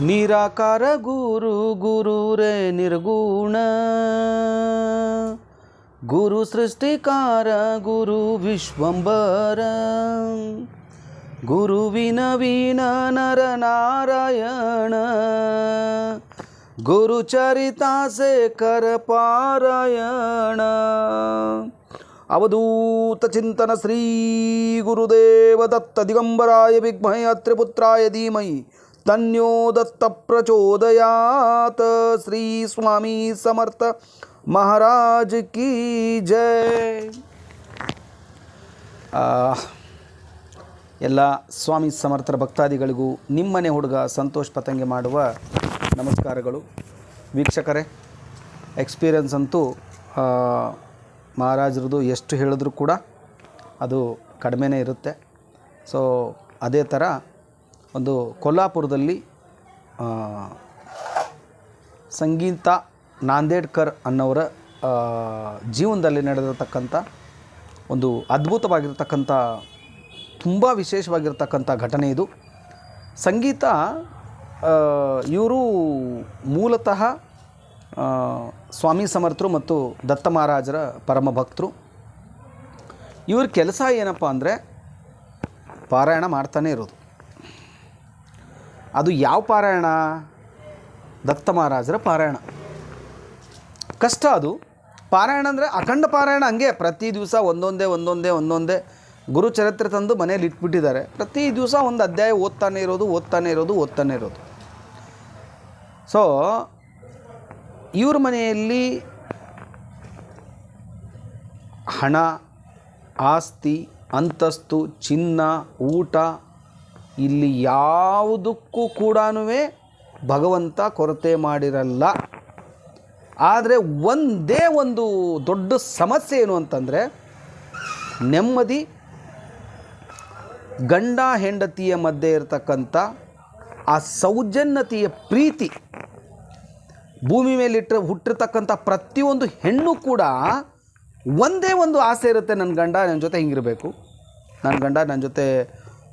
ನಿರಾಕಾರ ಗುರು ಗುರು ರೇ ನಿರ್ಗುಣ ಗುರು ಸೃಷ್ಟಿಕಾರ ಗುರು ವಿಶ್ವಂಬರ ಗುರುವಿನ ವೀಣ ನರ ನಾರಾಯಣ ಗುರು ಚರಿತಾಸೆ ಕರ ಪಾರಾಯಣ ಅವಧೂತ ಚಿಂತನ ಶ್ರೀ ಗುರುದೇವ ದತ್ತ ದಿಗಂಬರಾಯ ವಿದ್ಮಹೇ ಅತ್ರಿಪುತ್ರಾಯ ಧೀಮಹಿ ತನ್ಯೋ ದತ್ತ ಪ್ರಚೋದಯಾತ್ ಶ್ರೀ ಸ್ವಾಮಿ ಸಮರ್ಥ ಮಹಾರಾಜ್ ಕಿ ಜೈ. ಎಲ್ಲ ಸ್ವಾಮಿ ಸಮರ್ಥರ ಭಕ್ತಾದಿಗಳಿಗೂ ನಿಮ್ಮನೆ ಹುಡುಗ ಸಂತೋಷ್ ಪತಂಗೆ ಮಾಡುವ ನಮಸ್ಕಾರಗಳು. ವೀಕ್ಷಕರೇ, ಎಕ್ಸ್ಪೀರಿಯನ್ಸ್ ಅಂತೂ ಮಹಾರಾಜರದು ಎಷ್ಟು ಹೇಳಿದ್ರೂ ಕೂಡ ಅದು ಕಡಿಮೆನೇ ಇರುತ್ತೆ. ಸೊ ಅದೇ ಥರ ಒಂದು ಕೊಲ್ಲಾಪುರದಲ್ಲಿ ಸಂಗೀತ ನಾಂದೇಡ್ಕರ್ ಅನ್ನೋರ ಜೀವನದಲ್ಲಿ ನಡೆದಿರತಕ್ಕಂಥ, ಒಂದು ಅದ್ಭುತವಾಗಿರ್ತಕ್ಕಂಥ, ತುಂಬ ವಿಶೇಷವಾಗಿರ್ತಕ್ಕಂಥ ಘಟನೆ ಇದು. ಸಂಗೀತ ಇವರು ಮೂಲತಃ ಸ್ವಾಮಿ ಸಮರ್ಥರು ಮತ್ತು ದತ್ತ ಮಹಾರಾಜರ ಪರಮ ಭಕ್ತರು. ಇವ್ರ ಕೆಲಸ ಏನಪ್ಪ ಅಂದರೆ ಪಾರಾಯಣ ಮಾಡ್ತಾನೆ ಇರೋದು. ಅದು ಯಾವ ಪಾರಾಯಣ? ದತ್ತ ಮಹಾರಾಜರ ಪಾರಾಯಣ. ಕಷ್ಟ ಅದು. ಪಾರಾಯಣ ಅಂದರೆ ಅಖಂಡ ಪಾರಾಯಣ ಹಂಗೆ. ಪ್ರತಿ ದಿವಸ ಒಂದೊಂದೇ ಒಂದೊಂದೇ ಒಂದೊಂದೇ ಗುರು ಚರಿತ್ರೆ ತಂದು ಮನೇಲಿ ಇಟ್ಬಿಟ್ಟಿದ್ದಾರೆ. ಪ್ರತಿ ದಿವಸ ಒಂದು ಅಧ್ಯಾಯ ಓದ್ತಾನೆ ಇರೋದು ಓದ್ತಾನೆ ಇರೋದು ಓದ್ತಾನೆ ಇರೋದು. ಸೊ ಇವ್ರ ಮನೆಯಲ್ಲಿ ಹಣ, ಆಸ್ತಿ, ಅಂತಸ್ತು, ಚಿನ್ನ, ಊಟ ಇಲ್ಲಿ ಯಾವುದಕ್ಕೂ ಕೂಡ ಭಗವಂತ ಕೊರತೆ ಮಾಡಿರಲ್ಲ. ಆದರೆ ಒಂದೇ ಒಂದು ದೊಡ್ಡ ಸಮಸ್ಯೆ ಏನು ಅಂತಂದರೆ, ನೆಮ್ಮದಿ, ಗಂಡ ಹೆಂಡತಿಯ ಮಧ್ಯೆ ಇರತಕ್ಕಂಥ ಆ ಸೌಜನ್ಯತೆಯ ಪ್ರೀತಿ, ಭೂಮಿ ಮೇಲಿಟ್ಟ ಹುಟ್ಟಿರ್ತಕ್ಕಂಥ ಪ್ರತಿಯೊಂದು ಹೆಣ್ಣು ಕೂಡ ಒಂದೇ ಒಂದು ಆಸೆ ಇರುತ್ತೆ ನನ್ನ ಗಂಡ ನನ್ನ ಜೊತೆ ಹಿಂಗಿರಬೇಕು. ನನ್ನ ಗಂಡ ನನ್ನ ಜೊತೆ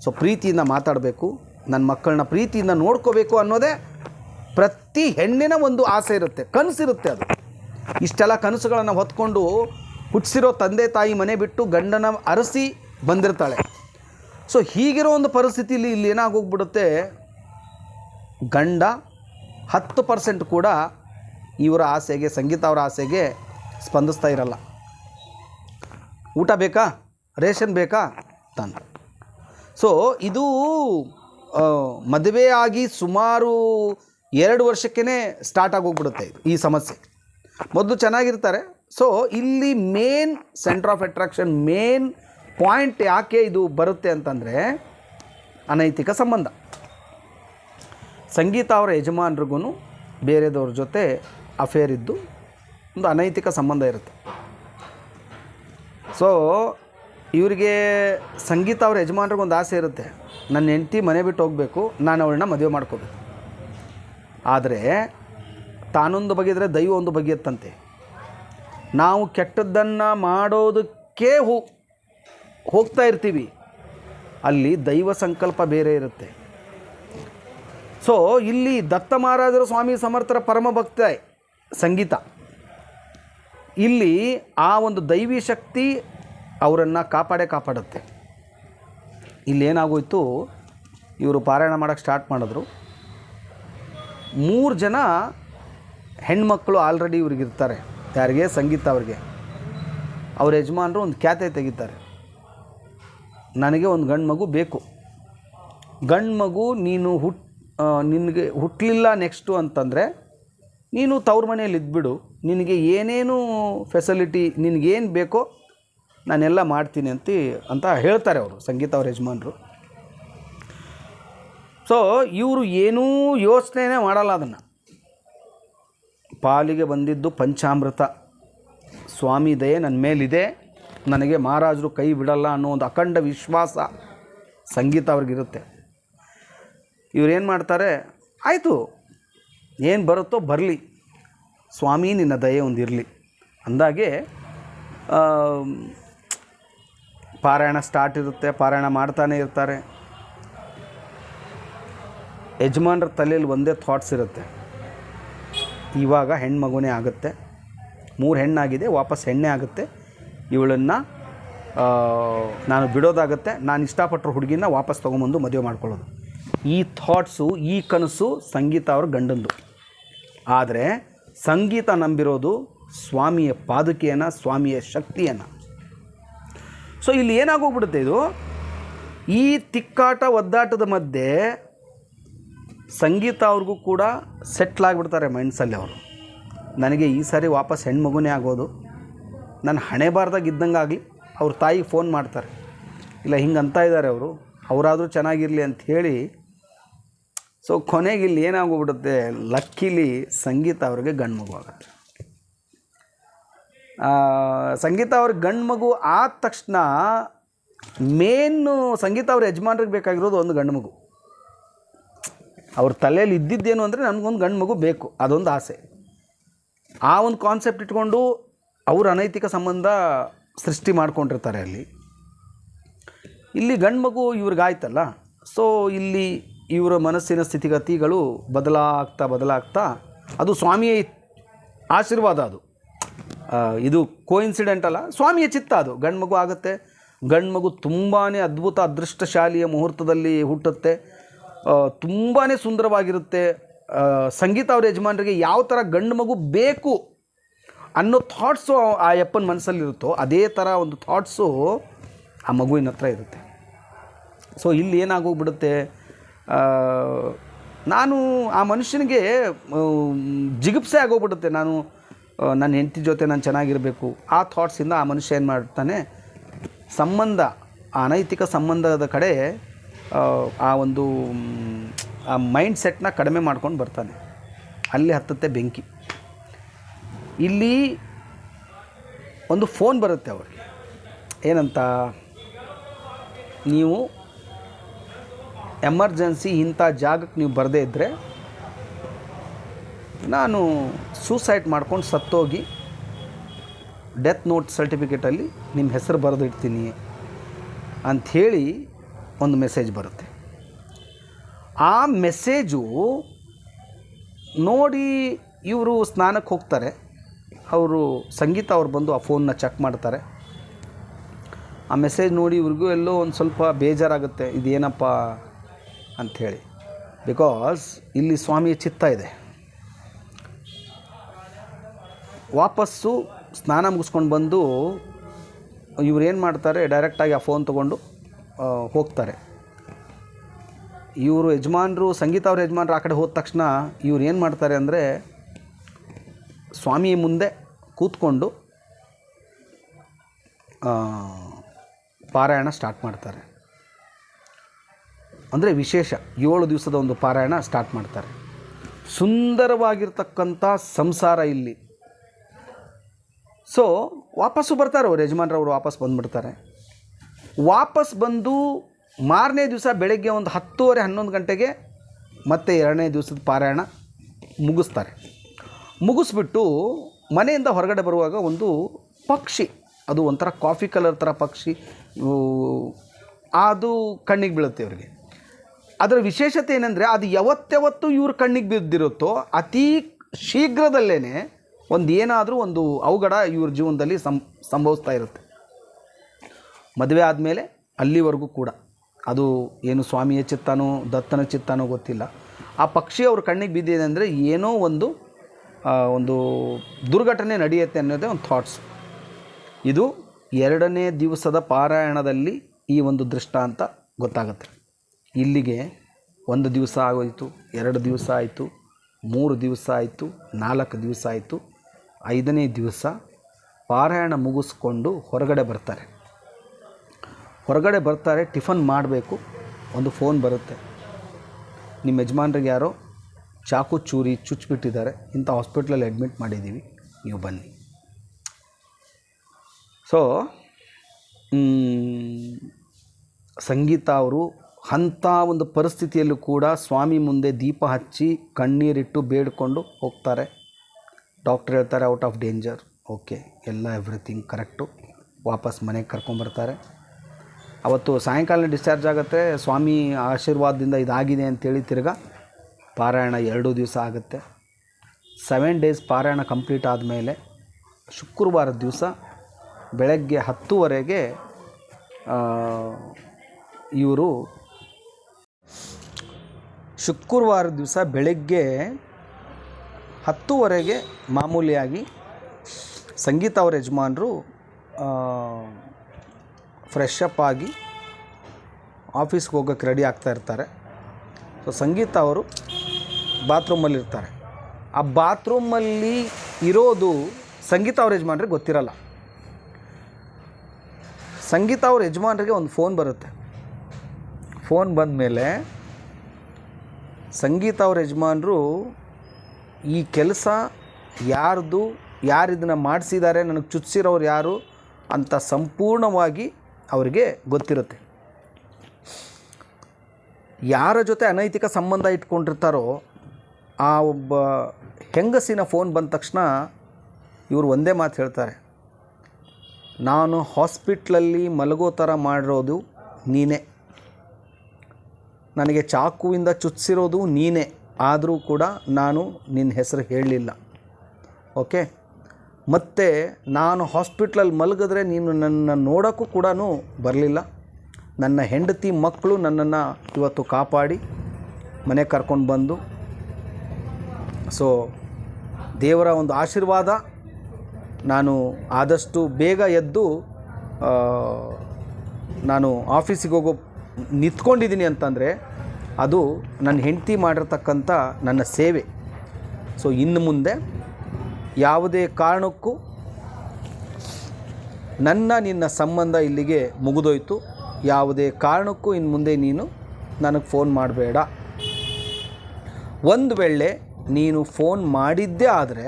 ಸೊ ಪ್ರೀತಿಯಿಂದ ಮಾತಾಡಬೇಕು. ನನ್ನ ಮಕ್ಕಳನ್ನ ಪ್ರೀತಿಯಿಂದ ನೋಡ್ಕೋಬೇಕು ಅನ್ನೋದೇ ಪ್ರತಿ ಹೆಣ್ಣಿನ ಒಂದು ಆಸೆ ಇರುತ್ತೆ, ಕನಸಿರುತ್ತೆ ಅದು. ಇಷ್ಟೆಲ್ಲ ಕನಸುಗಳನ್ನು ಹೊತ್ಕೊಂಡು ಹುಟ್ಟಿಸಿರೋ ತಂದೆ ತಾಯಿ ಮನೆ ಬಿಟ್ಟು ಗಂಡನ ಅರಸಿ ಬಂದಿರ್ತಾಳೆ. ಸೊ ಹೀಗಿರೋ ಒಂದು ಪರಿಸ್ಥಿತಿಲಿ ಇಲ್ಲಿ ಏನಾಗೋಗ್ಬಿಡುತ್ತೆ? ಗಂಡ ಹತ್ತು ಪರ್ಸೆಂಟ್ ಕೂಡ ಇವರ ಆಸೆಗೆ, ಸಂಗೀತ ಅವರ ಆಸೆಗೆ ಸ್ಪಂದಿಸ್ತಾ ಇರಲ್ಲ. ಊಟ ಬೇಕಾ? ರೇಷನ್ ಬೇಕಾ? ತಾನು ಸೊ ಇದು ಮದುವೆ ಆಗಿ ಸುಮಾರು ಎರಡು ವರ್ಷಕ್ಕೇ ಸ್ಟಾರ್ಟ್ ಆಗೋಗ್ಬಿಡುತ್ತೆ ಇದು, ಈ ಸಮಸ್ಯೆ. ಮೊದಲು ಚೆನ್ನಾಗಿರ್ತಾರೆ. ಸೊ ಇಲ್ಲಿ main centre of attraction main point ಯಾಕೆ ಇದು ಬರುತ್ತೆ ಅಂತಂದರೆ, ಅನೈತಿಕ ಸಂಬಂಧ. ಸಂಗೀತ ಅವರ ಯಜಮಾನ್ರಿಗೂ ಬೇರೆದವ್ರ ಜೊತೆ ಅಫೇರ್ ಇದ್ದು, ಒಂದು ಅನೈತಿಕ ಸಂಬಂಧ ಇರುತ್ತೆ. ಸೊ ಇವರಿಗೆ ಸಂಗೀತ ಅವ್ರ ಯಜಮಾನ್ರಿಗೆ ಒಂದು ಆಸೆ ಇರುತ್ತೆ. ನನ್ನ ಹೆಂಡತಿ ಮನೆ ಬಿಟ್ಟು ಹೋಗಬೇಕು, ನಾನು ಅವಳನ್ನ ಮದುವೆ ಮಾಡ್ಕೋಬೇಕು. ಆದರೆ, ತಾನೊಂದು ಬಗೆದರೆ ದೈವ ಒಂದು ಬಗೆಯತ್ತಂತೆ. ನಾವು ಕೆಟ್ಟದ್ದನ್ನು ಮಾಡೋದಕ್ಕೆ ಹೋ, ಹೋಗ್ತಾ ಇರ್ತೀವಿ. ಅಲ್ಲಿ ದೈವ ಸಂಕಲ್ಪ ಬೇರೆ ಇರುತ್ತೆ. ಸೊ ಇಲ್ಲಿ ದತ್ತ ಮಹಾರಾಜರ ಸ್ವಾಮಿ ಸಮರ್ಥರ ಪರಮ ಭಕ್ತ ಸಂಗೀತ. ಇಲ್ಲಿ ಆ ಒಂದು ದೈವಿ ಶಕ್ತಿ ಅವರನ್ನು ಕಾಪಾಡೇ ಕಾಪಾಡುತ್ತೆ. ಇಲ್ಲೇನಾಗೋಯ್ತು ಇವರು ಪಾರಾಯಣ ಮಾಡೋಕ್ಕೆ ಸ್ಟಾರ್ಟ್ ಮಾಡಿದ್ರು. ಮೂರು ಜನ ಹೆಣ್ಮಕ್ಳು ಆಲ್ರೆಡಿ ಇವ್ರಿಗಿರ್ತಾರೆ ಯಾರಿಗೆ? ಸಂಗೀತ ಅವ್ರಿಗೆ. ಅವ್ರ ಯಜಮಾನರು ಒಂದು ಖ್ಯಾತೆ ತೆಗಿತಾರೆ. ನನಗೆ ಒಂದು ಗಂಡು ಮಗು ಬೇಕು. ಗಂಡು ಮಗು ನೀನು ಹುಟ್ ನಿನಗೆ ಹುಟ್ಟಲಿಲ್ಲ ನೆಕ್ಸ್ಟು ಅಂತಂದರೆ, ನೀನು ತವ್ರ ಮನೆಯಲ್ಲಿ ಇದ್ಬಿಡು ನಿನಗೆ ಏನೇನು ಫೆಸಿಲಿಟಿ ನಿನಗೇನು ಬೇಕೋ ನಾನೆಲ್ಲ ಮಾಡ್ತೀನಿ ಅಂತ ಅಂತ ಹೇಳ್ತಾರೆ ಅವರು, ಸಂಗೀತ ಅವ್ರ ಯಜಮಾನರು. ಸೊ ಇವರು ಏನೂ ಯೋಚನೆ ಮಾಡಲ್ಲ ಅದನ್ನು. ಪಾಲಿಗೆ ಬಂದಿದ್ದು ಪಂಚಾಮೃತ. ಸ್ವಾಮಿ ದಯೆ ನನ್ನ ಮೇಲಿದೆ, ನನಗೆ ಮಹಾರಾಜರು ಕೈ ಬಿಡಲ್ಲ ಅನ್ನೋ ಒಂದು ಅಖಂಡ ವಿಶ್ವಾಸ ಸಂಗೀತ ಅವ್ರಿಗಿರುತ್ತೆ. ಇವ್ರೇನು ಮಾಡ್ತಾರೆ, ಆಯಿತು, ಏನು ಬರುತ್ತೋ ಬರಲಿ, ಸ್ವಾಮಿ ನಿನ್ನ ದಯೆ ಒಂದಿರಲಿ. ಅಂದಾಗೆ ಪಾರಾಯಣ ಸ್ಟಾರ್ಟ್ ಇರುತ್ತೆ, ಪಾರಾಯಣ ಮಾಡ್ತಾನೆ ಇರ್ತಾರೆ. ಯಜಮಾನ್ರ ತಲೆಯಲ್ಲಿ ಒಂದೇ ಥಾಟ್ಸ್ ಇರುತ್ತೆ. ಇವಾಗ ಹೆಣ್ಮಗುನೇ ಆಗುತ್ತೆ. ಮೂರು ಹೆಣ್ಣಾಗಿದೆ, ವಾಪಸ್ ಹೆಣ್ಣೆ ಆಗುತ್ತೆ. ಇವಳನ್ನು ನಾನು ಬಿಡೋದಾಗುತ್ತೆ, ನಾನು ಇಷ್ಟಪಟ್ಟರು ಹುಡುಗಿನ ವಾಪಸ್ ತೊಗೊಂಬಂದು ಮದುವೆ ಮಾಡ್ಕೊಳ್ಳೋದು. ಈ ಥಾಟ್ಸು ಈ ಕನಸು ಸಂಗೀತ ಅವ್ರ ಗಂಡಂದು. ಆದರೆ ಸಂಗೀತ ನಂಬಿರೋದು ಸ್ವಾಮಿಯ ಪಾದುಕೆಯನ್ನು, ಸ್ವಾಮಿಯ ಶಕ್ತಿಯನ್ನು. ಸೊ ಇಲ್ಲಿ ಏನಾಗೋಗ್ಬಿಡುತ್ತೆ ಇದು? ಈ ತಿಕ್ಕಾಟ ಒದ್ದಾಟದ ಮಧ್ಯೆ ಸಂಗೀತ ಅವ್ರಿಗೂ ಕೂಡ ಸೆಟ್ಲ್ ಆಗಿಬಿಡ್ತಾರೆ ಮೈಂಡ್ಸಲ್ಲಿ ಅವರು. ನನಗೆ ಈ ಸಾರಿ ವಾಪಸ್ ಹೆಣ್ಮಗುನೇ ಆಗೋದು. ನನ್ನ ಹಣೆ ಬಾರ್ದಾಗ ಇದ್ದಂಗೆ ಆಗಲಿ ಅವ್ರ ತಾಯಿಗೆ ಫೋನ್ ಮಾಡ್ತಾರೆ. ಇಲ್ಲ ಹಿಂಗೆ ಅಂತ ಇದ್ದಾರೆ ಅವರು. ಅವರಾದರೂ ಚೆನ್ನಾಗಿರಲಿ ಅಂತ ಹೇಳಿ. ಸೊ ಕೊನೆಗೆ ಇಲ್ಲಿ ಏನಾಗೋಗ್ಬಿಡುತ್ತೆ? ಲಕ್ಕಿಲಿ ಸಂಗೀತ ಅವ್ರಿಗೆ ಗಂಡು ಮಗು ಆಗುತ್ತೆ. ಸಂಗೀತ ಅವ್ರ ಗಂಡು ಮಗು ಆದ ತಕ್ಷಣ ಮೇನ್ ಸಂಗೀತ ಅವ್ರ ಯಜಮಾನ್ರಿಗೆ ಬೇಕಾಗಿರೋದು ಒಂದು ಗಂಡು ಮಗು. ಅವ್ರ ತಲೆಯಲ್ಲಿ ಇದ್ದಿದ್ದೇನು ಅಂದರೆ ನನಗೊಂದು ಗಂಡು ಮಗು ಬೇಕು, ಅದೊಂದು ಆಸೆ. ಆ ಒಂದು ಕಾನ್ಸೆಪ್ಟ್ ಇಟ್ಕೊಂಡು ಅವ್ರ ಅನೈತಿಕ ಸಂಬಂಧ ಸೃಷ್ಟಿ ಮಾಡ್ಕೊಂಡಿರ್ತಾರೆ ಅಲ್ಲಿ. ಇಲ್ಲಿ ಗಂಡು ಮಗು ಇವ್ರಿಗಾಯ್ತಲ್ಲ ಸೊ ಇಲ್ಲಿ ಇವರ ಮನಸ್ಸಿನ ಸ್ಥಿತಿಗತಿಗಳು ಬದಲಾಗ್ತಾ ಬದಲಾಗ್ತಾ ಅದು ಸ್ವಾಮಿಯ ಆಶೀರ್ವಾದ ಅದು. ಇದು ಕೋಇನ್ಸಿಡೆಂಟ್ ಅಲ್ಲ. ಸ್ವಾಮಿಯ ಚಿತ್ತ ಅದು. ಗಂಡು ಮಗು ಆಗುತ್ತೆ. ಗಂಡು ಮಗು ತುಂಬಾ ಅದ್ಭುತ ಅದೃಷ್ಟಶಾಲಿಯ ಮುಹೂರ್ತದಲ್ಲಿ ಹುಟ್ಟುತ್ತೆ. ತುಂಬಾ ಸುಂದರವಾಗಿರುತ್ತೆ. ಸಂಗೀತ ಅವ್ರ ಯಜಮಾನರಿಗೆ ಯಾವ ಥರ ಗಂಡು ಮಗು ಬೇಕು ಅನ್ನೋ ಥಾಟ್ಸು ಆ ಯಪ್ಪನ ಮನಸ್ಸಲ್ಲಿರುತ್ತೋ ಅದೇ ಥರ ಒಂದು ಥಾಟ್ಸು ಆ ಮಗುವಿನ ಹತ್ರ ಇರುತ್ತೆ. ಸೊ ಇಲ್ಲಿ ಏನಾಗೋಗ್ಬಿಡುತ್ತೆ? ನಾನು ಆ ಮನುಷ್ಯನಿಗೆ ಜಿಗುಪ್ಸೆ ಆಗೋಗ್ಬಿಡುತ್ತೆ. ನಾನು ನನ್ನ ಹೆಂಡತಿ ಜೊತೆ ನಾನು ಚೆನ್ನಾಗಿರಬೇಕು. ಆ ಥಾಟ್ಸಿಂದ ಆ ಮನುಷ್ಯ ಏನು ಮಾಡ್ತಾನೆ? ಸಂಬಂಧ ಅನೈತಿಕ ಸಂಬಂಧದ ಕಡೆ ಆ, ಆ ಒಂದು ಆ ಮೈಂಡ್ ಸೆಟ್ನ ಕಡಿಮೆ ಮಾಡ್ಕೊಂಡು ಬರ್ತಾನೆ. ಅಲ್ಲಿ ಹತ್ತತ್ತೆ ಬೆಂಕಿ. ಇಲ್ಲಿ ಒಂದು ಫೋನ್ ಬರುತ್ತೆ ಅವ್ರಿಗೆ. ಏನಂತ? ನೀವು ಎಮರ್ಜೆನ್ಸಿ ಇಂಥ ಜಾಗಕ್ಕೆ ನೀವು ಬರದೇ ಇದ್ದರೆ ನಾನು ಸೂಸೈಡ್ ಮಾಡ್ಕೊಂಡು ಸತ್ತೋಗಿ ಡೆತ್ ನೋಟ್ ಸರ್ಟಿಫಿಕೇಟಲ್ಲಿ ನಿಮ್ಮ ಹೆಸರು ಬರೆದಿಡ್ತೀನಿ ಅಂಥೇಳಿ ಒಂದು ಮೆಸೇಜ್ ಬರುತ್ತೆ. ಆ ಮೆಸೇಜು ನೋಡಿ ಇವರು ಸ್ನಾನಕ್ಕೆ ಹೋಗ್ತಾರೆ. ಅವರು ಸಂಗೀತ ಅವ್ರು ಬಂದು ಆ ಫೋನ್ನ ಚೆಕ್ ಮಾಡ್ತಾರೆ. ಆ ಮೆಸೇಜ್ ನೋಡಿ ಇವ್ರಿಗೂ ಎಲ್ಲೋ ಒಂದು ಸ್ವಲ್ಪ ಬೇಜಾರಾಗುತ್ತೆ, ಇದೇನಪ್ಪ ಅಂಥೇಳಿ. ಬಿಕಾಸ್ ಇಲ್ಲಿ ಸ್ವಾಮಿಯ ಚಿತ್ತ ಇದೆ. ವಾಪಸ್ಸು ಸ್ನಾನ ಮುಗಿಸ್ಕೊಂಡು ಬಂದು ಇವ್ರು ಏನು ಮಾಡ್ತಾರೆ ಡೈರೆಕ್ಟಾಗಿ ಆ ಫೋನ್ ತೊಗೊಂಡು ಹೋಗ್ತಾರೆ. ಇವರು ಯಜಮಾನರು, ಸಂಗೀತ ಅವ್ರ ಯಜಮಾನರು ಆ ಕಡೆ ಹೋದ ತಕ್ಷಣ ಇವ್ರು ಏನು ಮಾಡ್ತಾರೆ ಅಂದರೆ ಸ್ವಾಮಿ ಮುಂದೆ ಕೂತ್ಕೊಂಡು ಪಾರಾಯಣ ಸ್ಟಾರ್ಟ್ ಮಾಡ್ತಾರೆ. ಅಂದರೆ ವಿಶೇಷ, ಏಳು ದಿವಸದ ಒಂದು ಪಾರಾಯಣ ಸ್ಟಾರ್ಟ್ ಮಾಡ್ತಾರೆ. ಸುಂದರವಾಗಿರ್ತಕ್ಕಂಥ ಸಂಸಾರ ಇಲ್ಲಿ. ಸೊ ವಾಪಸ್ಸು ಬರ್ತಾರೆ ಅವ್ರು ಯಜಮಾನ್ರವ್ರು ವಾಪಸ್ ಬಂದುಬಿಡ್ತಾರೆ. ವಾಪಸ್ ಬಂದು ಮಾರನೇ ದಿವಸ ಬೆಳಗ್ಗೆ ಒಂದು ಹತ್ತುವರೆ, ಹನ್ನೊಂದು ಗಂಟೆಗೆ ಮತ್ತೆ ಎರಡನೇ ದಿವಸದ ಪಾರಾಯಣ ಮುಗಿಸ್ತಾರೆ. ಮುಗಿಸ್ಬಿಟ್ಟು ಮನೆಯಿಂದ ಹೊರಗಡೆ ಬರುವಾಗ ಒಂದು ಪಕ್ಷಿ, ಅದು ಒಂಥರ ಕಾಫಿ ಕಲರ್ ಥರ ಪಕ್ಷಿ ಅದು ಕಣ್ಣಿಗೆ ಬೀಳುತ್ತೆ ಅವರಿಗೆ ಅದರ ವಿಶೇಷತೆ ಏನಂದರೆ, ಅದು ಯಾವತ್ತೆವತ್ತು ಇವ್ರ ಕಣ್ಣಿಗೆ ಬಿದ್ದಿರುತ್ತೋ ಅತಿ ಶೀಘ್ರದಲ್ಲೇ ಒಂದು ಏನಾದರೂ ಒಂದು ಅವಘಡ ಇವ್ರ ಜೀವನದಲ್ಲಿ ಸಂಭವಿಸ್ತಾ ಇರುತ್ತೆ. ಮದುವೆ ಆದಮೇಲೆ ಅಲ್ಲಿವರೆಗೂ ಕೂಡ. ಅದು ಏನು ಸ್ವಾಮಿಯ ಚಿತ್ತನೋ, ದತ್ತನ ಚಿತ್ತನೋ ಗೊತ್ತಿಲ್ಲ. ಆ ಪಕ್ಷಿ ಅವ್ರ ಕಣ್ಣಿಗೆ ಬಿದ್ದಿದೆ ಅಂದರೆ ಏನೋ ಒಂದು ಒಂದು ದುರ್ಘಟನೆ ನಡೆಯುತ್ತೆ ಅನ್ನೋದೇ ಒಂದು ಥಾಟ್ಸ್ ಇದು ಎರಡನೇ ದಿವಸದ ಪಾರಾಯಣದಲ್ಲಿ ಈ ಒಂದು ದೃಷ್ಟಾಂತ ಗೊತ್ತಾಗುತ್ತೆ. ಇಲ್ಲಿಗೆ ಒಂದು ದಿವಸ ಆಗೋಯಿತು, ಎರಡು ದಿವಸ ಆಯಿತು, ಮೂರು ದಿವಸ ಆಯಿತು, ನಾಲ್ಕು ದಿವಸ ಆಯಿತು ಐದನೇ ದಿವಸ ಪಾರಾಯಣ ಮುಗಿಸ್ಕೊಂಡು ಹೊರಗಡೆ ಬರ್ತಾರೆ. ಹೊರಗಡೆ ಬರ್ತಾರೆ, ಟಿಫನ್ ಮಾಡಬೇಕು, ಒಂದು ಫೋನ್ ಬರುತ್ತೆ. ನಿಮ್ಮ ಯಜಮಾನ್ರಿಗೆ ಯಾರೋ ಚಾಕು ಚೂರಿ ಚುಚ್ಚಿಬಿಟ್ಟಿದ್ದಾರೆ ಇಂಥ ಹಾಸ್ಪಿಟ್ಲಲ್ಲಿ ಅಡ್ಮಿಟ್ ಮಾಡಿದ್ದೀವಿ, ನೀವು ಬನ್ನಿ. ಸೊ ಸಂಗೀತ ಅವರು ಅಂಥ ಒಂದು ಪರಿಸ್ಥಿತಿಯಲ್ಲೂ ಕೂಡ ಸ್ವಾಮಿ ಮುಂದೆ ದೀಪ ಹಚ್ಚಿ ಕಣ್ಣೀರಿಟ್ಟು ಬೇಡ್ಕೊಂಡು ಹೋಗ್ತಾರೆ. ಡಾಕ್ಟ್ರ್ ಹೇಳ್ತಾರೆ ಔಟ್ ಆಫ್ ಡೇಂಜರ್. ಓಕೆ, ಎಲ್ಲ ಎವ್ರಿಥಿಂಗ್ ಕರೆಕ್ಟು. ವಾಪಸ್ ಮನೆಗೆ ಕರ್ಕೊಂಬರ್ತಾರೆ ಅವತ್ತು ಸಾಯಂಕಾಲ ಡಿಸ್ಚಾರ್ಜ್ ಆಗುತ್ತೆ. ಸ್ವಾಮಿ ಆಶೀರ್ವಾದದಿಂದ ಇದಾಗಿದೆ ಅಂತೇಳಿ ತಿರ್ಗಾ ಪಾರಾಯಣ ಎರಡು ದಿವಸ ಆಗುತ್ತೆ. ಸೆವೆನ್ ಡೇಸ್ ಪಾರಾಯಣ ಕಂಪ್ಲೀಟ್ ಆದಮೇಲೆ ಶುಕ್ರವಾರದ ದಿವಸ ಬೆಳಗ್ಗೆ ಹತ್ತುವರೆಗೆ ಇವರು ಶುಕ್ರವಾರ ದಿವಸ ಬೆಳಗ್ಗೆ ಹತ್ತುವರೆಗೆ ಮಾಮೂಲಿಯಾಗಿ ಸಂಗೀತ ಅವರ ಯಜಮಾನರು ಫ್ರೆಶ್ ಆಗಿ ಆಫೀಸ್ಗೆ ಹೋಗೋಕ್ಕೆ ರೆಡಿ ಆಗ್ತಾ ಇರ್ತಾರೆ. ಸೊ ಸಂಗೀತ ಅವರು ಬಾತ್ರೂಮಲ್ಲಿರ್ತಾರೆ ಆ ಬಾತ್ರೂಮಲ್ಲಿ ಇರೋದು ಸಂಗೀತ ಅವ್ರ ಯಜಮಾನ್ರಿಗೆ ಗೊತ್ತಿರಲ್ಲ. ಸಂಗೀತ ಅವ್ರ ಯಜಮಾನ್ರಿಗೆ ಒಂದು ಫೋನ್ ಬರುತ್ತೆ. ಫೋನ್ ಬಂದ ಮೇಲೆ ಸಂಗೀತ ಅವ್ರ ಯಜಮಾನರು ಈ ಕೆಲಸ ಯಾರ್ದು, ಯಾರು ಇದನ್ನು ಮಾಡಿಸಿದ್ದಾರೆ ನನಗೆ ಚುಚ್ಚಿರೋರು ಯಾರು ಅಂತ ಸಂಪೂರ್ಣವಾಗಿ ಅವರಿಗೆ ಗೊತ್ತಿರುತ್ತೆ. ಯಾರ ಜೊತೆ ಅನೈತಿಕ ಸಂಬಂಧ ಇಟ್ಕೊಂಡಿರ್ತಾರೋ, ಆ ಒಬ್ಬ ಹೆಂಗಸಿನ ಫೋನ್ ಬಂದ ತಕ್ಷಣ ಇವರು ಒಂದೇ ಮಾತು ಹೇಳ್ತಾರೆ. ನಾನು ಹಾಸ್ಪಿಟ್ಲಲ್ಲಿ ಮಲಗೋ ಥರ ಮಾಡಿರೋದು ನೀನೇ. ನನಗೆ ಚಾಕುವಿಂದ ಚುಚ್ಚಿರೋದು ನೀನೇ. ಆದರೂ ಕೂಡ ನಾನು ನಿನ್ನ ಹೆಸರು ಹೇಳಲಿಲ್ಲ. ಓಕೆ? ಮತ್ತು ನಾನು ಹಾಸ್ಪಿಟ್ಲಲ್ಲಿ ಮಲಗಿದ್ರೆ ನೀನು ನನ್ನ ನೋಡೋಕ್ಕೂ ಕೂಡ ಬರಲಿಲ್ಲ. ನನ್ನ ಹೆಂಡತಿ ಮಕ್ಕಳು ನನ್ನನ್ನು ಇವತ್ತು ಕಾಪಾಡಿ ಮನೆ ಕರ್ಕೊಂಡು ಬಂದು. ಸೊ ದೇವರ ಒಂದು ಆಶೀರ್ವಾದ. ನಾನು ಆದಷ್ಟು ಬೇಗ ಎದ್ದು ನಾನು ಆಫೀಸಿಗೆ ಹೋಗೋ ನಿಂತ್ಕೊಂಡಿದ್ದೀನಿ ಅಂತಂದರೆ ಅದು ನನ್ನ ಹೆಂಡತಿ ಮಾಡಿರ್ತಕ್ಕಂಥ ನನ್ನ ಸೇವೆ. ಸೊ ಇನ್ನು ಮುಂದೆ ಯಾವುದೇ ಕಾರಣಕ್ಕೂ ನನ್ನ, ನಿನ್ನ ಸಂಬಂಧ ಇಲ್ಲಿಗೆ ಮುಗಿದೋಯ್ತು. ಯಾವುದೇ ಕಾರಣಕ್ಕೂ ಇನ್ನು ಮುಂದೆ ನೀನು ನನಗೆ ಫೋನ್ ಮಾಡಬೇಡ. ಒಂದು ವೇಳೆ ನೀನು ಫೋನ್ ಮಾಡಿದ್ದೇ ಆದರೆ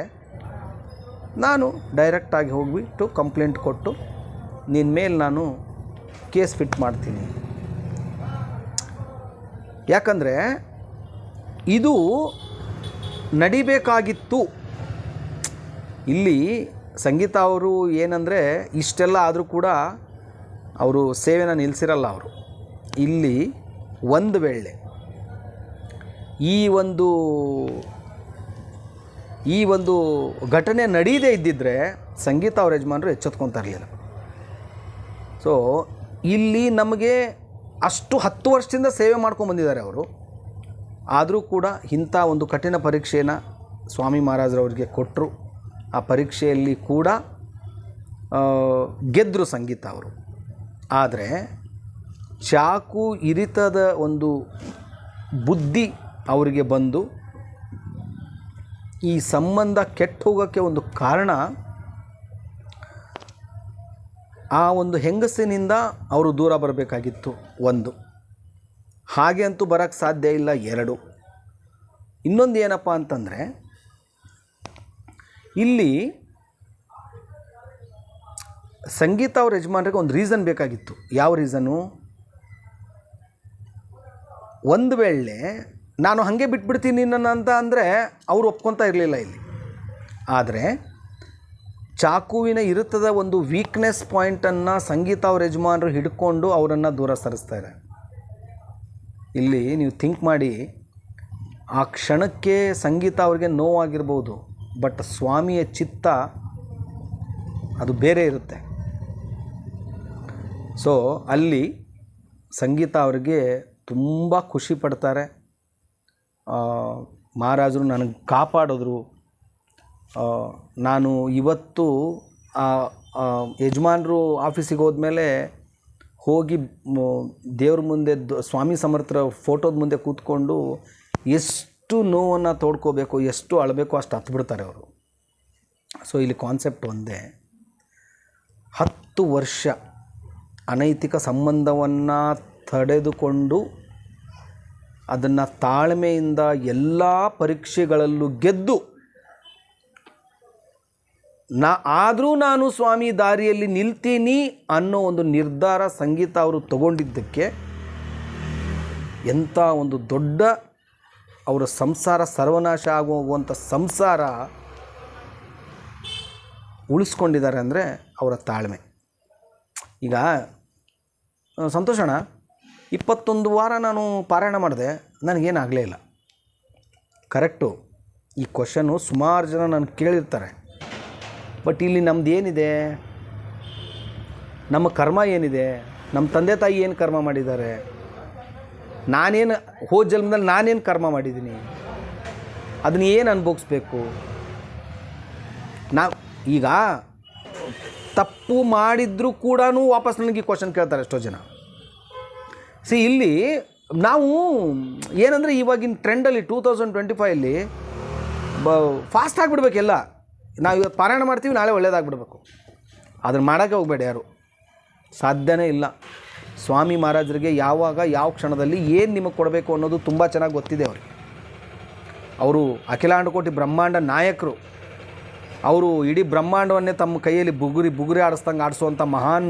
ನಾನು ಡೈರೆಕ್ಟಾಗಿ ಹೋಗ್ಬಿಟ್ಟು ಕಂಪ್ಲೇಂಟ್ ಕೊಟ್ಟು ನಿನ್ನ ಮೇಲೆ ನಾನು ಕೇಸ್ ಫಿಟ್ ಮಾಡ್ತೀನಿ. ಯಾಕಂದರೆ ಇದು ನಡಿಬೇಕಾಗಿತ್ತು. ಇಲ್ಲಿ ಸಂಗೀತ ಅವರು ಏನಂದರೆ ಇಷ್ಟೆಲ್ಲ ಆದರೂ ಕೂಡ ಅವರು ಸೇವೆನ ನಿಲ್ಲಿಸಿರಲ್ಲ ಅವರು. ಇಲ್ಲಿ ಒಂದು ವೇಳೆ ಈ ಒಂದು ಈ ಒಂದು ಘಟನೆ ನಡೀದೇ ಇದ್ದಿದ್ದರೆ ಸಂಗೀತ ಅವ್ರ ಯಜಮಾನರು ಎಚ್ಚೆತ್ಕೊತಾ ಇರಲಿಲ್ಲ ಸೊ ಇಲ್ಲಿ ನಮಗೆ ಅಷ್ಟು ಹತ್ತು ವರ್ಷದಿಂದ ಸೇವೆ ಮಾಡ್ಕೊಂಡು ಬಂದಿದ್ದಾರೆ ಅವರು. ಆದರೂ ಕೂಡ ಇಂಥ ಒಂದು ಕಠಿಣ ಪರೀಕ್ಷೆಯನ್ನು ಸ್ವಾಮಿ ಮಹಾರಾಜರವ್ರಿಗೆ ಕೊಟ್ಟರು ಆ ಪರೀಕ್ಷೆಯಲ್ಲಿ ಕೂಡ ಗೆದ್ದರು ಸಂಗೀತ ಅವರು. ಆದರೆ ಚಾಕು ಇರಿತದ ಒಂದು ಬುದ್ಧಿ ಅವರಿಗೆ ಬಂದು ಈ ಸಂಬಂಧ ಕೆಟ್ಟು ಹೋಗೋಕ್ಕೆ ಒಂದು ಕಾರಣ ಆ ಒಂದು ಹೆಂಗಸಿನಿಂದ ಅವರು ದೂರ ಬರಬೇಕಾಗಿತ್ತು ಒಂದು. ಹಾಗೆ ಅಂತೂ ಬರೋಕ್ಕೆ ಸಾಧ್ಯ ಇಲ್ಲ ಎರಡು. ಇನ್ನೊಂದು ಏನಪ್ಪ ಅಂತಂದರೆ, ಇಲ್ಲಿ ಸಂಗೀತ ಅವ್ರ ಯಜಮಾನ್ರಿಗೆ ಒಂದು ರೀಸನ್ ಬೇಕಾಗಿತ್ತು. ಯಾವ ರೀಸನು ಒಂದು ವೇಳೆ ನಾನು ಹಾಗೆ ಬಿಟ್ಬಿಡ್ತೀನಿ ನನ್ನ ಅಂತ ಅಂದರೆ ಅವರು ಒಪ್ಕೊತಾ ಇರಲಿಲ್ಲ ಇಲ್ಲಿ. ಆದರೆ ಚಾಕುವಿನ ಇರುತ್ತದ ಒಂದು ವೀಕ್ನೆಸ್ ಪಾಯಿಂಟನ್ನು ಸಂಗೀತ ಅವ್ರ ಯಜಮಾನರು ಹಿಡ್ಕೊಂಡು ಅವರನ್ನು ದೂರ ಸರಿಸ್ತಾರೆ ಇಲ್ಲಿ ನೀವು ಥಿಂಕ್ ಮಾಡಿ, ಆ ಕ್ಷಣಕ್ಕೆ ಸಂಗೀತ ಅವ್ರಿಗೆ ನೋವಾಗಿರ್ಬೋದು ಬಟ್ ಸ್ವಾಮಿಯ ಚಿತ್ತ ಅದು ಬೇರೆ ಇರುತ್ತೆ. ಸೊ ಅಲ್ಲಿ ಸಂಗೀತ ಅವರಿಗೆ ತುಂಬ ಖುಷಿ ಪಡ್ತಾರೆ. ಮಹಾರಾಜರು ನನಗೆ ಕಾಪಾಡಿದ್ರು. ನಾನು ಇವತ್ತು ಯಜಮಾನರು ಆಫೀಸಿಗೆ ಹೋದ್ಮೇಲೆ ಹೋಗಿ ದೇವ್ರ ಮುಂದೆ ಸ್ವಾಮಿ ಸಮರ್ಥರ ಫೋಟೋದ ಮುಂದೆ ಕೂತ್ಕೊಂಡು ಎಷ್ಟು ನೋವನ್ನು ತೋಡ್ಕೋಬೇಕು, ಎಷ್ಟು ಅಳಬೇಕು ಅಷ್ಟು ಹತ್ಬಿಡ್ತಾರೆ ಅವರು. ಸೊ ಇಲ್ಲಿ ಕಾನ್ಸೆಪ್ಟ್ ಒಂದೇ. ಹತ್ತು ವರ್ಷ ಅನೈತಿಕ ಸಂಬಂಧವನ್ನು ತಡೆದುಕೊಂಡು ಅದನ್ನು ತಾಳ್ಮೆಯಿಂದ ಎಲ್ಲ ಪರೀಕ್ಷೆಗಳಲ್ಲೂ ಗೆದ್ದು ನಾ ಆದರೂ ನಾನು ಸ್ವಾಮಿ ದಾರಿಯಲ್ಲಿ ನಿಲ್ತೀನಿ ಅನ್ನೋ ಒಂದು ನಿರ್ಧಾರ ಸಂಗೀತ ಅವರು ತಗೊಂಡಿದ್ದಕ್ಕೆ ಎಂಥ ಒಂದು ದೊಡ್ಡ ಅವರ ಸಂಸಾರ ಸರ್ವನಾಶ ಆಗುವಂಥ ಸಂಸಾರ ಉಳಿಸ್ಕೊಂಡಿದ್ದಾರೆ ಅಂದರೆ ಅವರ ತಾಳ್ಮೆ. ಈಗ ಸಂತೋಷಣ ಇಪ್ಪತ್ತೊಂದು ವಾರ ನಾನು ಪಾರಾಯಣ ಮಾಡಿದೆ, ನನಗೇನಾಗಲೇ ಇಲ್ಲ. ಕರೆಕ್ಟು, ಈ ಕ್ವಶನು ಸುಮಾರು ಜನ ನಾನು ಕೇಳಿರ್ತಾರೆ. ಬಟ್ ಇಲ್ಲಿ ನಮ್ದು ಏನಿದೆ? ನಮ್ಮ ಕರ್ಮ ಏನಿದೆ? ನಮ್ಮ ತಂದೆ ತಾಯಿ ಏನು ಕರ್ಮ ಮಾಡಿದ್ದಾರೆ? ನಾನೇನು, ಹೋದ ಜನ್ಮದಲ್ಲಿ ನಾನೇನು ಕರ್ಮ ಮಾಡಿದ್ದೀನಿ? ಅದನ್ನ ಏನು ಅನುಭವಿಸ್ಬೇಕು ನಾ, ಈಗ ತಪ್ಪು ಮಾಡಿದರೂ ಕೂಡ ವಾಪಸ್ ನನಗೆ ಕ್ವಶನ್ ಕೇಳ್ತಾರೆ ಎಷ್ಟೋ ಜನ. ಸಿ ಇಲ್ಲಿ ನಾವು ಏನಂದರೆ ಇವಾಗಿನ ಟ್ರೆಂಡಲ್ಲಿ ಟೂ ತೌಸಂಡ್ ಟ್ವೆಂಟಿ ಫೈವಲ್ಲಿ ಬ ಫಾಸ್ಟ್ ಆಗಿಬಿಡ್ಬೇಕೆಲ್ಲ ನಾವು ಇವತ್ತು ಪಾರಾಯಣ ಮಾಡ್ತೀವಿ, ನಾಳೆ ಒಳ್ಳೇದಾಗ್ಬಿಡ್ಬೇಕು. ಅದನ್ನು ಮಾಡೋಕ್ಕೆ ಹೋಗಬೇಡ ಯಾರು. ಸಾಧ್ಯನೇ ಇಲ್ಲ. ಸ್ವಾಮಿ ಮಹಾರಾಜರಿಗೆ ಯಾವಾಗ, ಯಾವ ಕ್ಷಣದಲ್ಲಿ ಏನು ನಿಮಗೆ ಕೊಡಬೇಕು ಅನ್ನೋದು ತುಂಬ ಚೆನ್ನಾಗಿ ಗೊತ್ತಿದೆ ಅವ್ರಿಗೆ. ಅವರು ಅಖಿಲಾಂಡ ಕೋಟಿ ಬ್ರಹ್ಮಾಂಡ ನಾಯಕರು. ಅವರು ಇಡೀ ಬ್ರಹ್ಮಾಂಡವನ್ನೇ ತಮ್ಮ ಕೈಯಲ್ಲಿ ಬುಗುರಿ ಬುಗುರಿ ಆಡಿಸ್ದಂಗೆ ಆಡಿಸುವಂಥ ಮಹಾನ್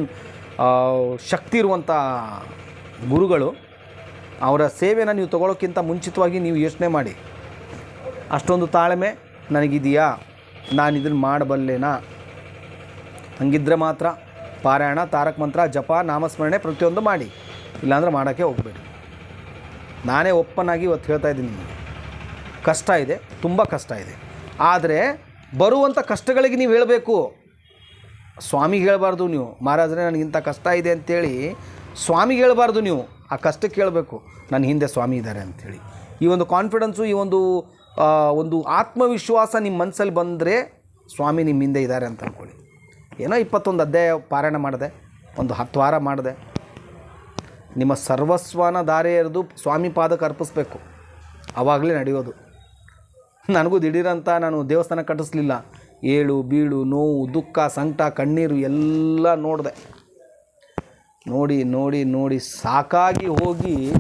ಶಕ್ತಿ ಇರುವಂಥ ಗುರುಗಳು. ಅವರ ಸೇವೆನ ನೀವು ತಗೊಳ್ಳೋಕ್ಕಿಂತ ಮುಂಚಿತವಾಗಿ ನೀವು ಯೋಚನೆ ಮಾಡಿ. ಅಷ್ಟೊಂದು ತಾಳ್ಮೆ ನನಗಿದೆಯಾ? ನಾನು ಇದನ್ನು ಮಾಡಬಲ್ಲೇನಾ? ಹಂಗಿದ್ರೆ ಮಾತ್ರ ಪಾರಾಯಣ, ತಾರಕ ಮಂತ್ರ, ಜಪ, ನಾಮಸ್ಮರಣೆ ಪ್ರತಿಯೊಂದು ಮಾಡಿ. ಇಲ್ಲಾಂದ್ರೆ ಮಾಡೋಕ್ಕೆ ಹೋಗಬೇಡಿ. ನಾನೇ ಒಪ್ಪನಾಗಿ ಇವತ್ತು ಹೇಳ್ತಾ ಇದ್ದೀನಿ ನಿಮಗೆ. ಕಷ್ಟ ಇದೆ, ತುಂಬ ಕಷ್ಟ ಇದೆ. ಆದರೆ ಬರುವಂಥ ಕಷ್ಟಗಳಿಗೆ ನೀವು ಹೇಳಬೇಕು. ಸ್ವಾಮಿಗೆ ಹೇಳಬಾರ್ದು ನೀವು. ಮಹಾರಾಜರೇ ಇಂಥ ಕಷ್ಟ ಇದೆ ಅಂತೇಳಿ ಸ್ವಾಮಿಗೆ ಹೇಳಬಾರ್ದು ನೀವು. ಆ ಕಷ್ಟಕ್ಕೆ ಹೇಳಬೇಕು. ನನ್ನ ಹಿಂದೆ ಸ್ವಾಮಿ ಇದ್ದಾರೆ ಅಂಥೇಳಿ ಈ ಒಂದು ಕಾನ್ಫಿಡೆನ್ಸು ಈ ಒಂದು ಒಂದು ಆತ್ಮವಿಶ್ವಾಸ ನಿಮ್ಮ ಮನಸ್ಸಲ್ಲಿ ಬಂದರೆ ಸ್ವಾಮಿ ನಿಮ್ಮ ಹಿಂದೆ ಇದ್ದಾರೆ ಅಂತ ಅಂದ್ಕೊಳ್ಳಿ ಏನೋ ಇಪ್ಪತ್ತೊಂದು ಅಧ್ಯಾಯ ಪಾರಾಯಣ ಮಾಡಿದೆ, ಒಂದು ಹತ್ತು ವಾರ ಮಾಡಿದೆ. ನಿಮ್ಮ ಸರ್ವಸ್ವನ ದಾರೆ ಎರೆದು ಸ್ವಾಮಿ ಪಾದಕ್ಕೆ ಅರ್ಪಿಸ್ಬೇಕು. ಆವಾಗಲೇ ನಡೆಯೋದು. ನನಗೂ ದಿಢೀರಂತ ನಾನು ದೇವಸ್ಥಾನ ಕಟ್ಟಿಸ್ಲಿಲ್ಲ. ಏಳು, ಬೀಳು, ನೋವು, ದುಃಖ, ಸಂಕಟ, ಕಣ್ಣೀರು ಎಲ್ಲ ನೋಡಿದೆ. ನೋಡಿ ನೋಡಿ ನೋಡಿ, ಸಾಕಾಗಿ ಹೋಗಿ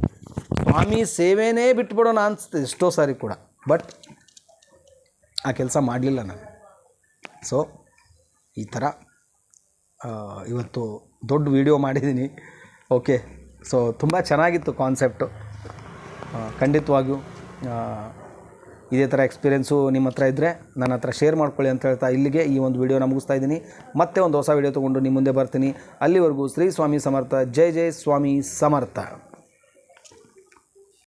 ಸ್ವಾಮಿ ಸೇವೆನೇ ಬಿಟ್ಬಿಡೋಣ ಅನಿಸ್ತದೆ ಎಷ್ಟೋ ಸಾರಿ ಕೂಡ. ಬಟ್ ಆ ಕೆಲಸ ಮಾಡಲಿಲ್ಲ ನಾನು. ಸೊ ಈ ಥರ ಇವತ್ತು ದೊಡ್ಡ ವಿಡಿಯೋ ಮಾಡಿದ್ದೀನಿ. ಓಕೆ ಸೊ ತುಂಬ ಚೆನ್ನಾಗಿತ್ತು ಕಾನ್ಸೆಪ್ಟು ಖಂಡಿತವಾಗಿಯೂ ಇದೇ ಥರ ಎಕ್ಸ್ಪೀರಿಯೆನ್ಸು ನಿಮ್ಮ ಹತ್ರ ಇದ್ದರೆ ನನ್ನ ಹತ್ರ ಶೇರ್ ಮಾಡ್ಕೊಳ್ಳಿ ಅಂತ ಹೇಳ್ತಾ ಇಲ್ಲಿಗೆ ಈ ಒಂದು ವೀಡಿಯೋನ ಮುಗಿಸ್ತಾ ಇದ್ದೀನಿ. ಮತ್ತೆ ಒಂದು ಹೊಸ ವಿಡಿಯೋ ತೊಗೊಂಡು ನಿಮ್ಮ ಮುಂದೆ ಬರ್ತೀನಿ. ಅಲ್ಲಿವರೆಗೂ ಶ್ರೀ ಸ್ವಾಮಿ ಸಮರ್ಥ, ಜೈ ಜೈ ಸ್ವಾಮಿ ಸಮರ್ಥ.